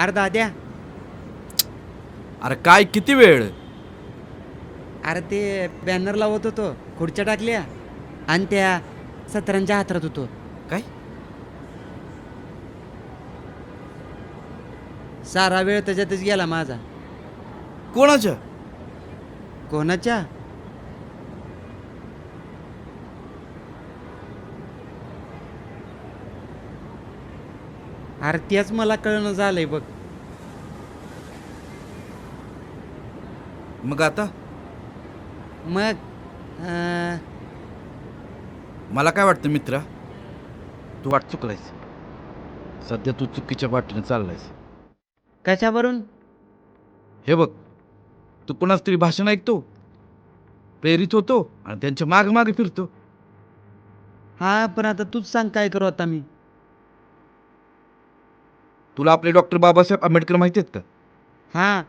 अर्धा द्या. अरे काय किती वेळ? अरे ते बॅनर लावत होतो खुर्च्या टाकल्या आणि त्या सतरांच्या हातरात होतो. काय? सारा वेळ त्याच्यातच गेला माझा. कोणाच्या? कोणाच्या? अरे तेच मला कळणं झालंय बघ. मग आता? मग अं, मला काय वाटतं मित्रा? तू वाट चुकलायस. सध्या तू चुकीच्या वाटेने चाललायस. कशावरून? हे बघ तू कोणाच तरी भाषण ऐकतो? प्रेरित होतो आणि त्यांच्या माग मागे फिरतो. हा पण आता तूच सांग काय करू आता मी. तुला आपले डॉक्टर बाबासाहेब आंबेडकर माहिती आहेत का? हा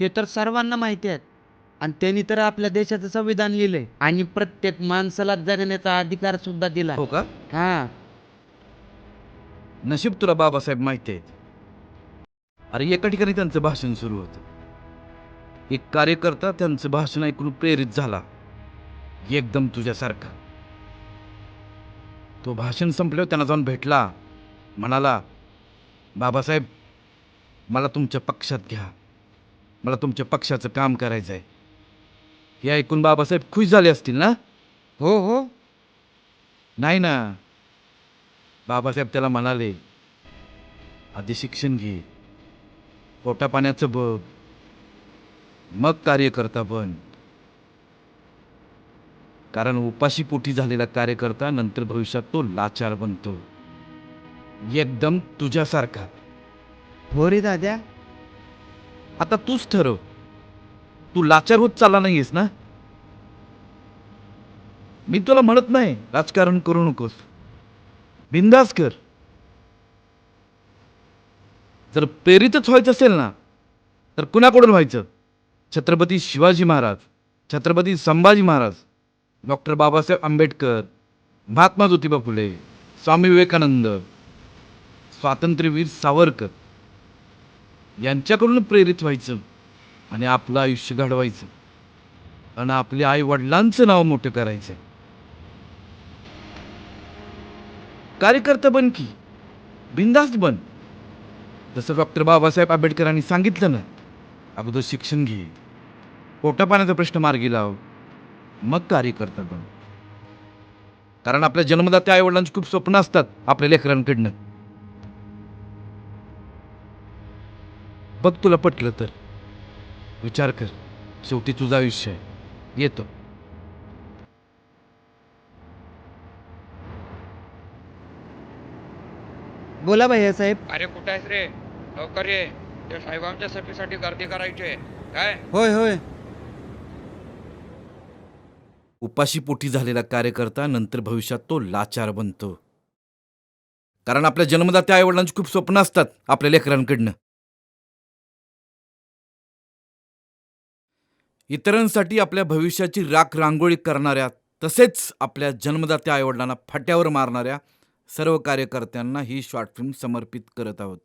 ते तर सर्वांना माहिती आहेत. आणि त्यांनी तर आपल्या देशाचं संविधान लिहिलंय. आणि प्रत्येक माणसाला जगण्याचा अधिकार सुद्धा दिला. हो का? हा. नशीब तुला बाबासाहेब माहिती आहेत. अरे एका ठिकाणी त्यांचं भाषण सुरू होतं. एक कार्यकर्ता त्यांचं भाषण ऐकून प्रेरित झाला. एकदम तुझ्यासारखा. तो भाषण संपल्यावर त्यांना जाऊन भेटला. म्हणाला बाबासाहेब मला तुमच्या पक्षात घ्या. मला तुमच्या पक्षाचं काम करायचं आहे हे ऐकून बाबासाहेब खुश झाले असतील ना? हो हो. नाही ना. बाबासाहेब त्याला म्हणाले आधी शिक्षण घे. पोटा पाण्याचं बघ. मग कार्यकर्ता बन कारण उपाशी पोटी झालेला कार्यकर्ता नंतर भविष्यात तो लाचार बनतो. एकदम तुझ्यासारखा. हो रे दाद्या आता तूच ठरव. तू लाचार होत चालला नाहीयेस ना? मी तुला म्हणत नाही राजकारण करू नकोस. बिंदास कर. जर प्रेरितच व्हायचं असेल ना तर कुणाकडून व्हायचं? छत्रपती शिवाजी महाराज छत्रपती संभाजी महाराज डॉक्टर बाबासाहेब आंबेडकर महात्मा ज्योतिबा फुले स्वामी विवेकानंद स्वातंत्र्यवीर सावरकर यांच्याकडून प्रेरित व्हायचं आणि आपलं आयुष्य घडवायचं. आणि आपल्या आई वडिलांचं नाव मोठं करायचं कार्यकर्ता बन की बिंदास्त बन. जसं डॉक्टर बाबासाहेब आंबेडकरांनी सांगितलं ना अगोदर शिक्षण घे पोटापाण्याचा प्रश्न मार्गी लाव मग कार्यकर्ता बन. कारण आपल्या जन्मदात्या आई वडिलांची खूप स्वप्न असतात आपल्या लेकरांकडनं. बघ तुला पटलं तर. विचार कर. शेवटी तुझं आयुष्य आहे. येतो. बोला भैया साहेब. अरे कुठं आहेस रे? लवकर ये. त्या साहेबांच्या सभेसाठी गर्दी करायची आहे. काय? होय होय. उपाशी पोटी झालेला कार्यकर्ता नंतर भविष्यात तो लाचार बनतो. कारण आपल्या जन्मदात्या आईवडिलांची खूप स्वप्न असतात आपल्या लेकरांकडनं. इतरांसाठी आपल्या भविष्याची राख रांगोळी करणाऱ्या तसेच आपल्या जन्मदात्या आईवडिलांना फाट्यावर मारणाऱ्या सर्व कार्यकर्त्यांना ही शॉर्ट फिल्म समर्पित करत आहोत.